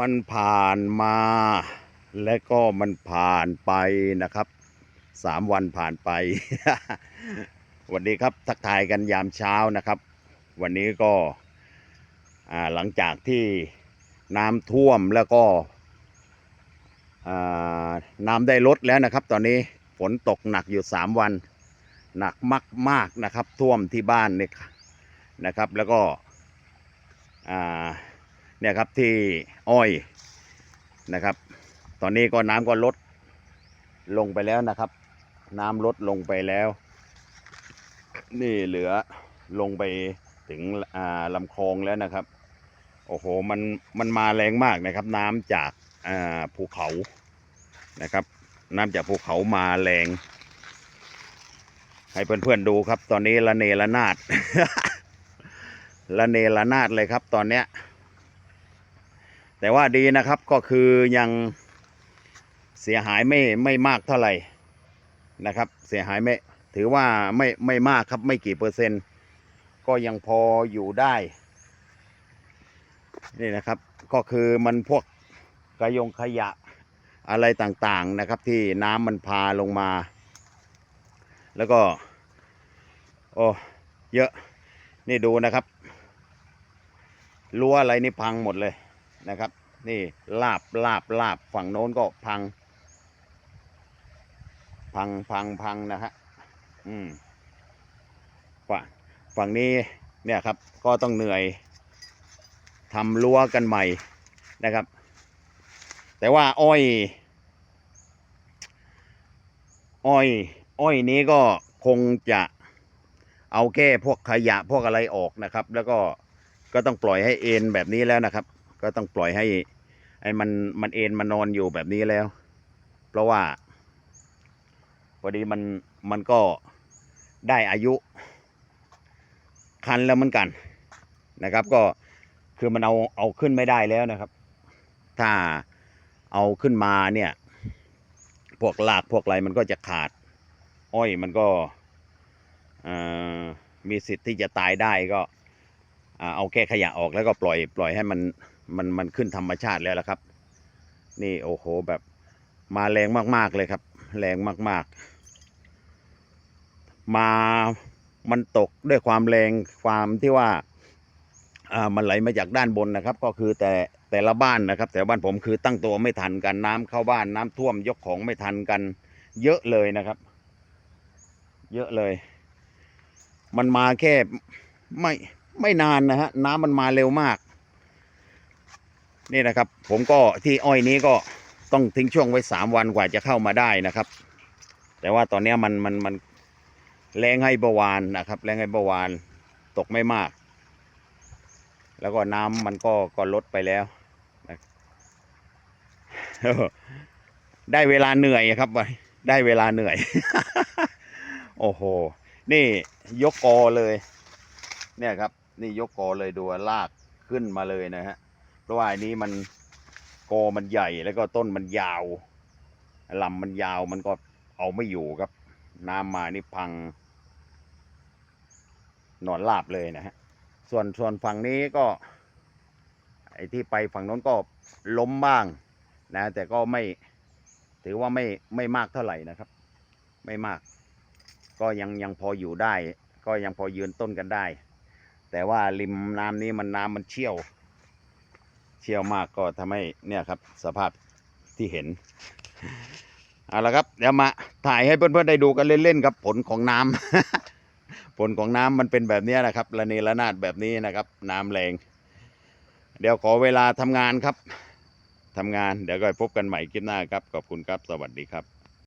มันผ่านมาและก็มันผ่านไปนะครับสามวันผ่านไปสวัสดีครับทักทายกันยามเช้านะครับ วันนี้ก็หลังจากที่น้ำท่วมแล้วก็น้ำได้ลดแล้วนะครับ ตอนนี้ฝนตกหนักอยู่สามวัน หนักมาก ๆนะครับ ท่วมที่บ้านเนี่ยนะครับ แล้วก็อ่า เนี่ยครับที่อ้อยนะครับ ตอนนี้ก็น้ำก็ลดลงไปแล้วนะครับ น้ำลดลงไปแล้ว นี่เหลือลงไปถึงอ่าลำคลองแล้วนะครับ โอ้โหมันมันมาแรงมากนะครับ น้ำจากภูเขานะครับ น้ำจากภูเขามาแรง ให้เพื่อนๆดูครับ ตอนนี้ละเนระนาดละเนระนาดเลยครับตอนเนี้ย แต่ว่าดีนะครับก็คือยังเสียหายไม่ไม่มากเท่าไหร่นะครับ เสียหายไม่ถือว่าไม่ไม่มากครับไม่กี่เปอร์เซ็นต์ ก็ยังพออยู่ได้นี่นะครับก็คือมันพวกกระยงขยะอะไรต่างๆนะครับ ที่น้ำมันพาลงมา แล้วก็ โอ้เยอะนี่ดูนะครับรั้วอะไรนี่พังหมดเลย นะครับ นี่ลาบลาบลาบฝั่งโน้นก็พัง พังพังพังนะฮะอืมฝั่งฝั่งนี้เนี่ยครับก็ต้องเหนื่อยทำรั้วกันใหม่นะครับ แต่ว่าอ้อย อ้อย อ้อยนี้ก็คงจะเอาแก้พวกขยะพวกอะไรออกนะครับ แล้วก็ก็ต้องปล่อยให้เอ็นแบบนี้แล้วนะครับ ก็ต้องปล่อยให้ไอ้มันมันเอ็นมานอนอยู่แบบนี้แล้ว เพราะว่าพอดีมันมันก็ได้อายุ คันแล้วเหมือนกันนะครับ ก็คือมันเอาเอาขึ้นไม่ได้แล้วนะครับ ถ้าเอาขึ้นมาเนี่ย พวกรากพวกอะไรมันก็จะขาด อ้อยมันก็มีสิทธิ์ที่จะตายได้ก็เอาแก้ขยะออกแล้วก็ปล่อยปล่อยให้มัน มันมันขึ้นธรรมชาติแล้วละครับ นี่โอ้โหแบบมาแรงมากๆเลยครับ แรงมากๆ มามันตกด้วยความแรงความที่ว่าอ่ามันไหลมาจากด้านบนนะครับ ก็คือแต่แต่ละบ้านนะครับ แต่บ้านผมคือตั้งตัวไม่ทันกันน้ำเข้าบ้านน้ำท่วมยกของไม่ทันกัน เยอะเลยนะครับ เยอะเลย มันมาแค่ไม่ไม่นานนะฮะน้ำมันมาเร็วมาก นี่นะครับ ผมก็ที่อ้อยนี้ก็ต้องทิ้งช่วงไว้สามวันกว่าจะเข้ามาได้นะครับ แต่ว่าตอนนี้มันมันมันแรงให้เบาวานนะครับ แรงให้เบาวานตกไม่มาก แล้วก็น้ำมันก็ก็ลดไปแล้วนะได้เวลาเหนื่อยครับได้เวลาเหนื่อย โอ้โห นี่ยกกอเลย เนี่ยครับ นี่ยกกอเลยดูลากขึ้นมาเลยนะฮะ เพราะว่าอันนี้มันกอมันใหญ่แล้วก็ต้นมันยาวลำมันยาวมันก็เอาไม่อยู่ครับ น้ำมานี่พังนอนลาบเลยนะฮะส่วนส่วนฝั่งนี้ก็ไอ้ที่ไปฝั่งโน้นก็ล้มบ้างนะ แต่ก็ไม่ถือว่าไม่ไม่มากเท่าไหร่นะครับ ไม่มาก ก็ยังยังพออยู่ได้ ก็ยังพอยืนต้นกันได้ แต่ว่าริมน้ำนี้มันน้ำมันเชี่ยว เชี่ยวมากก็ทำให้เนี่ยครับสภาพที่เห็นเอาละครับเดี๋ยวมาถ่ายให้เพื่อนๆได้ดูกันเล่นๆครับ ผลของน้ำผลของน้ำมันเป็นแบบนี้นะครับระเนระนาดแบบนี้นะครับ น้ำแรง เดี๋ยวขอเวลาทำงานครับทำงานเดี๋ยวก็พบกันใหม่คลิปหน้าครับขอบคุณครับสวัสดีครับ